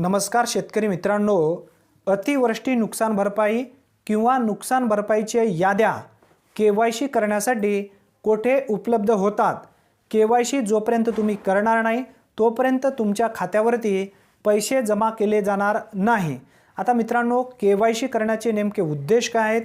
नमस्कार शेतकरी मित्रांनो अतिवृष्टी नुकसान भरपाई किंवा नुकसान भरपाईच्या याद्या के वाय सी करण्यासाठी कोठे उपलब्ध होतात? के वाय सी जोपर्यंत तुम्ही करणार नाही तोपर्यंत तुमच्या खात्यावरती पैसे जमा केले जाणार नाही. आता मित्रांनो के वाय सी करण्याचे नेमके उद्देश काय आहेत?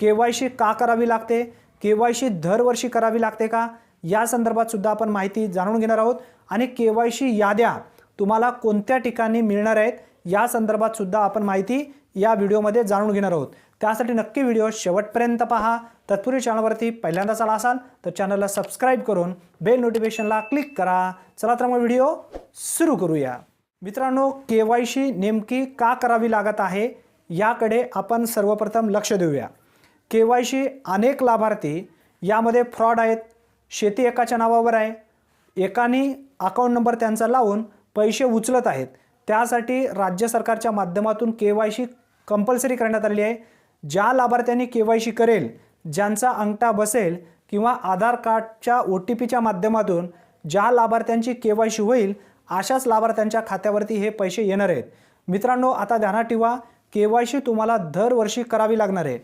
के वाय सी का करावी लागते? के वाय सी दरवर्षी करावी लागते का? या संदर्भात सुद्धा आपण माहिती जाणून घेणार आहोत. आणि के वाय सी याद्या तुम्हाला कोणत्या ठिकाणी मिळणार आहेत या संदर्भात सुद्धा आपण माहिती या व्हिडिओमध्ये जाणून घेणार आहोत. त्यासाठी नक्की व्हिडिओ शेवटपर्यंत पहा. तत्पूर्वी चॅनलवरती पहिल्यांदाच आला असाल तर चॅनलला सबस्क्राईब करून बेल नोटिफिकेशनला क्लिक करा. चला तर मग व्हिडिओ सुरू करूया. मित्रांनो के वाय सी नेमकी का करावी लागत आहे याकडे आपण सर्वप्रथम लक्ष देऊया. के वाय सी अनेक लाभार्थी यामध्ये फ्रॉड आहेत. शेती एकाच्या नावावर आहे. एकाने अकाउंट नंबर त्यांचा लावून पैसे उचलत आहेत. त्यासाठी राज्य सरकारच्या माध्यमातून के वाय सी कंपल्सरी करण्यात आलेली आहे. ज्या लाभार्थ्यांनी के वाय सी करेल ज्यांचा अंगठा बसेल किंवा आधार कार्डच्या ओ टी पीच्या माध्यमातून ज्या लाभार्थ्यांची के वाय सी होईल अशाच लाभार्थ्यांच्या खात्यावरती हे पैसे येणार आहेत. मित्रांनो आता ध्यानात ठेवा के वाय सी तुम्हाला दरवर्षी करावी लागणार आहे.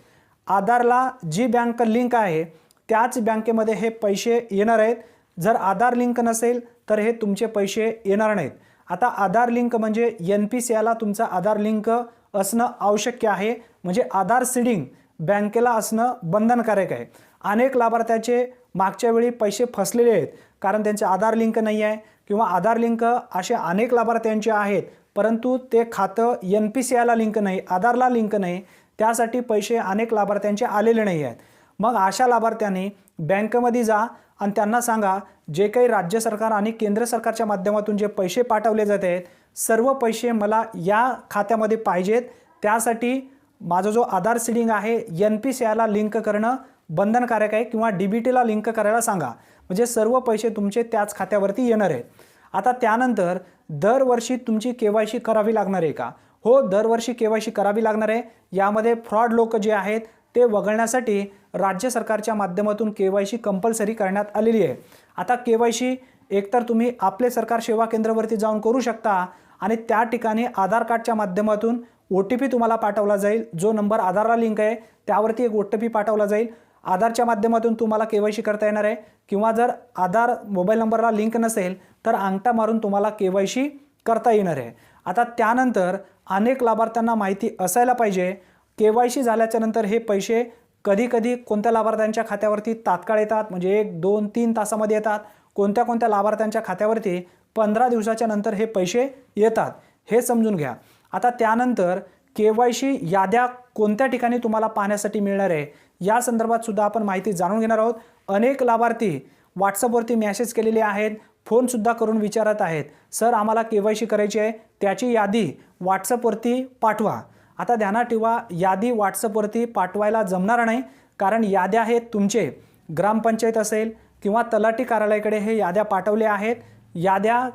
आधारला जी बँक लिंक आहे त्याच बँकेमध्ये हे पैसे येणार आहेत. जर आधार लिंक नसेल तर हे तुमचे पैसे येणार नाहीत. आता आधार लिंक म्हणजे एन पी सी आयला तुमचा आधार लिंक असणं आवश्यक आहे. म्हणजे आधार सीडिंग बँकेला असणं बंधनकारक आहे. अनेक लाभार्थ्याचे मागच्या वेळी पैसे फसलेले आहेत कारण त्यांचे आधार लिंक नाही आहे किंवा आधार लिंक असे अनेक लाभार्थ्यांचे आहेत परंतु ते खातं एन पी सी आयला लिंक नाही आधारला लिंक नाही. त्यासाठी पैसे अनेक लाभार्थ्यांचे आलेले नाही आहेत. मग अशा लाभार्थ्यांनी बँकेमध्ये जा आणि त्यांना सांगा जे काही राज्य सरकार आणि केंद्र सरकारच्या माध्यमातून जे पैसे पाठवले जात आहेत सर्व पैसे मला या खात्यामध्ये पाहिजेत. त्यासाठी माझा जो आधार सिडिंग आहे एन पी सी आयला लिंक करणं बंधनकारक आहे किंवा डी बी टीला लिंक करायला सांगा. म्हणजे सर्व पैसे तुमचे त्याच खात्यावरती येणार आहेत. आता त्यानंतर दरवर्षी तुमची के वाय सी करावी लागणार आहे का? हो दरवर्षी के वाय सी करावी लागणार आहे. यामध्ये फ्रॉड लोक जे आहेत ते वगळण्यासाठी राज्य सरकारच्या माध्यमातून के वाय सी कंपल्सरी करण्यात आलेली आहे. आता के वाय सी एकतर तुम्ही आपले सरकार सेवा केंद्रावरती जाऊन करू शकता आणि त्या ठिकाणी आधार कार्डच्या माध्यमातून ओ टी पी तुम्हाला पाठवला जाईल. जो नंबर आधारला लिंक आहे त्यावरती एक ओ टी पी पाठवला जाईल. आधारच्या माध्यमातून तुम्हाला के वाय सी करता येणार आहे. किंवा जर आधार मोबाईल नंबरला लिंक नसेल तर अंगठा मारून तुम्हाला के वाय सी करता येणार आहे. आता त्यानंतर अनेक लाभार्थ्यांना माहिती असायला पाहिजे. के वाय सी झाल्याच्यानंतर हे पैसे कधी कधी कोणत्या लाभार्थ्यांच्या खात्यावरती तात्काळ येतात? म्हणजे एक दोन तीन तासामध्ये येतात. कोणत्या कोणत्या लाभार्थ्यांच्या खात्यावरती पंधरा दिवसाच्या नंतर हे पैसे येतात? हे समजून घ्या. आता त्यानंतर के वाय सी याद्या कोणत्या ठिकाणी तुम्हाला पाहण्यासाठी मिळणार आहे? या संदर्भात सुद्धा आपण माहिती जाणून घेणार आहोत. अनेक लाभार्थी व्हॉट्सअपवरती मॅसेज केलेले आहेत. फोनसुद्धा करून विचारत आहेत. सर आम्हाला के वाय सी करायची आहे. त्याची यादी व्हॉट्सअपवरती पाठवा. आता ध्यानात ठेवा यादी व्हॉट्सअपवरती पाठवायला जमणार नाही कारण याद्या हे तुमचे. ग्रामपंचायत असेल किंवा तलाठी कार्यालयाकडे हे याद्या पाठवल्या आहेत. याद्या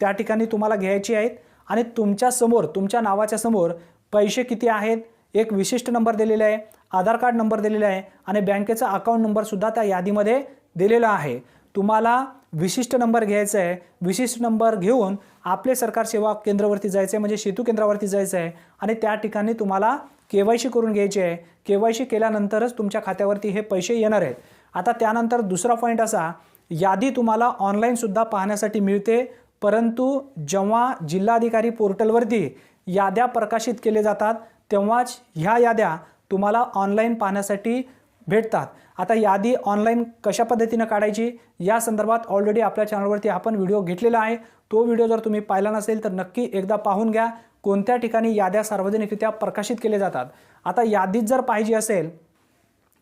त्या ठिकाणी तुम्हाला घ्यायची आहेत आणि तुमच्यासमोर तुमच्या नावाच्या समोर पैसे किती आहेत? एक विशिष्ट नंबर दिलेला आहे आधार कार्ड नंबर दिलेला आहे आणि बँकेचा अकाउंट नंबरसुद्धा त्या यादीमध्ये दिलेला आहे. तुम्हाला विशिष्ट नंबर घ्यायचा आहे. विशिष्ट नंबर घेऊन आपले सरकार सेवा केंद्रावरती जायचं आहे म्हणजे सेतू केंद्रावरती जायचं आहे आणि त्या ठिकाणी तुम्हाला के वाय सी करून घ्यायची आहे. के वाय सी केल्यानंतरच तुमच्या खात्यावरती हे पैसे येणार आहेत. आता त्यानंतर दुसरा पॉईंट असा यादी तुम्हाला ऑनलाईनसुद्धा पाहण्यासाठी मिळते परंतु जेव्हा जिल्हाधिकारी पोर्टलवरती याद्या प्रकाशित केले जातात तेव्हाच ह्या याद्या तुम्हाला ऑनलाईन पाहण्यासाठी भेटतात. आता यादी ऑनलाईन कशा पद्धतीनं काढायची या संदर्भात ऑलरेडी आपल्या चॅनलवरती आपण व्हिडिओ घेतलेला आहे. तो व्हिडिओ जर तुम्ही पाहिला नसेल तर नक्की एकदा पाहून घ्या. कोणत्या ठिकाणी याद्या सार्वजनिकरित्या प्रकाशित केले जातात? आता यादीत जर पाहिजे असेल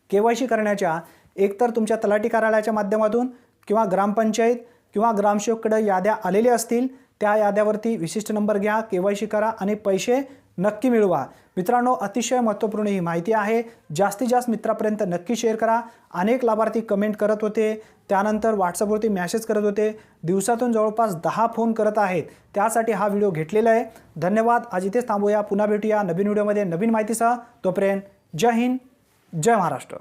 के वाय सी करण्याच्या एकतर तुमच्या तलाठी कार्यालयाच्या माध्यमातून किंवा ग्रामपंचायत किंवा ग्रामसेवककडे याद्या आलेल्या असतील त्या याद्यावरती विशिष्ट नंबर घ्या के वाय सी करा आणि पैसे नक्की मिळवा. मित्रांनो अतिशय महत्त्वपूर्ण ही माहिती आहे. जास्तीत जास्त मित्रापर्यंत नक्की शेअर करा. अनेक लाभार्थी कमेंट करत होते. त्यानंतर व्हॉट्सअपवरती मॅसेज करत होते. दिवसातून जवळपास दहा फोन करत आहेत. त्यासाठी हा व्हिडिओ घेतलेला आहे. धन्यवाद. आज इथेच थांबूया. पुन्हा भेटूया नवीन व्हिडिओमध्ये नवीन माहितीसह. तोपर्यंत जय हिंद. जय महाराष्ट्र.